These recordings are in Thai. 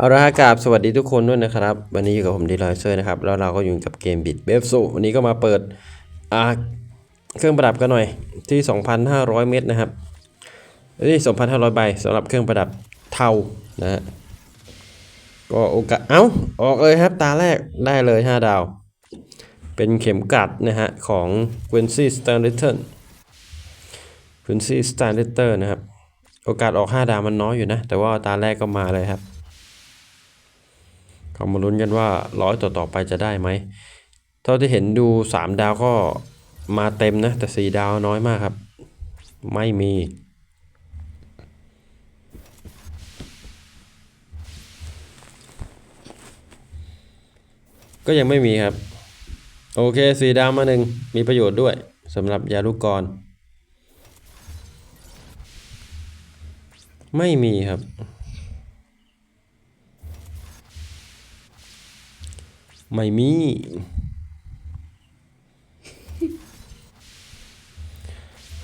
เอาละฮะกราบสวัสดีทุกคนด้วยนะครับ วันนี้อยู่กับผมดีลอยเซอร์นะครับ แล้วเราก็อยู่กับเกมบิดเบฟโซวันนี้ก็มาเปิดอ่าเครื่องประดับกันหน่อยที่ 2,500 เม็ดนะครับเอ้ย2,500 ใบสำหรับเครื่องประดับเทานะฮะก็โอกาสเอ้าออกเลยครับ ตาแรกได้เลย 5 ดาว เป็นเข็มกัดนะฮะ ของ Quincy Stanleyton Quincy Stanleyton นะครับ โอกาสออก 5 ดาวมันน้อยอยู่นะ แต่ว่าตาแรกก็มาเลยครับ เขามาลุ้นกันว่าร้อยต่อต่อไปจะได้ไหมเท่าที่เห็นดู 3 ดาวก็มาเต็มนะแต่ 4 ดาวน้อยมากครับ ไม่มีก็ยังไม่มีครับ โอเค4ดาวมาหนึ่งมีประโยชน์ด้วยสำหรับยาลูกกร ไม่มีครับ ไม่มี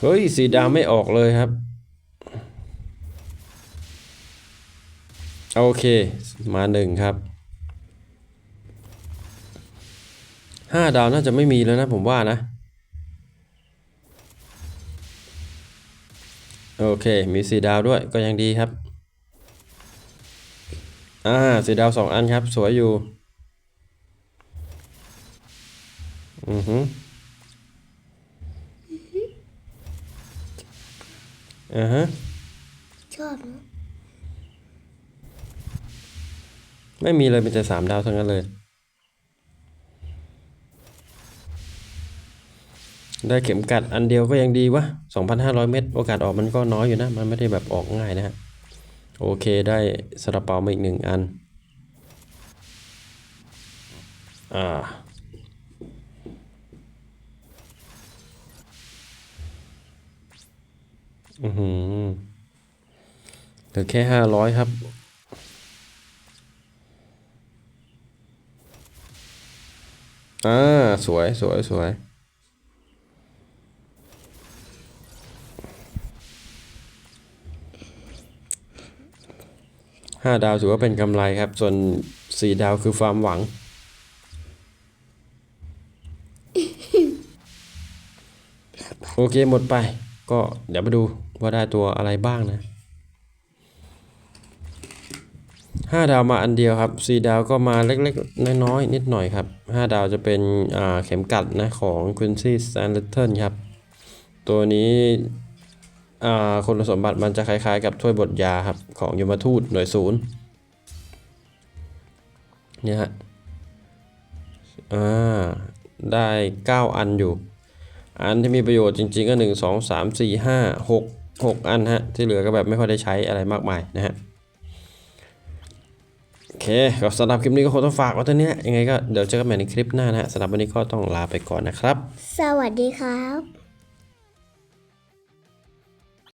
เฮ้ย สีดำไม่ออกเลยครับ โอเค มาหนึ่งครับห้าดาวน่าจะไม่มีแล้วนะผมว่านะ โอเค มีสีดาวด้วยก็ยังดีครับ อ่าสีดาวสองอันครับ สวยอยู่ อือฮึอ่าฮะชอบนะไม่มีเลยมีแต่สามดาวทั้งนั้นเลย ได้เข็มกัดอันเดียวก็ยังดีวะ 2,500 เม็ดโอกาสออกมันก็น้อยอยู่นะ มันไม่ได้แบบออกง่ายนะฮะ โอเคได้สระเปามาอีกหนึ่งอัน อ่า อือหือเหลือแค่ห้าร้อยครับ อ่า สวยสวยสวยห้าดาวถือว่าเป็นกำไรครับ ส่วนสี่ดาวคือความหวัง โอเคหมดไป ก็เดี๋ยวมาดู ว่าได้ตัวอะไรบ้างนะห้าดาวมาอันเดียวครับสี่ดาวก็มาเล็กๆ น้อยๆ นิดหน่อยครับห้าดาวจะเป็นเข็มกัดนะของ Quincy Stanleyton ครับ ตัวนี้คุณสมบัติมันจะคล้ายๆ กับถ้วยบทยาครับ ของยมทูตหน่วยศูนย์เนี่ยฮะได้ 9 อันอยู่ อันที่มีประโยชน์จริงๆ ก็ 1 2 3 4 5 6 6 อันฮะ ที่เหลือก็แบบไม่ค่อยได้ใช้อะไรมากมายนะฮะโอเคก็สำหรับคลิปนี้ก็คงต้องฝากไว้ตัวนี้ยังไงก็เดี๋ยวเจอกันใหม่ในคลิปหน้านะฮะสำหรับวันนี้ก็ต้องลาไปก่อนนะครับ สวัสดีครับ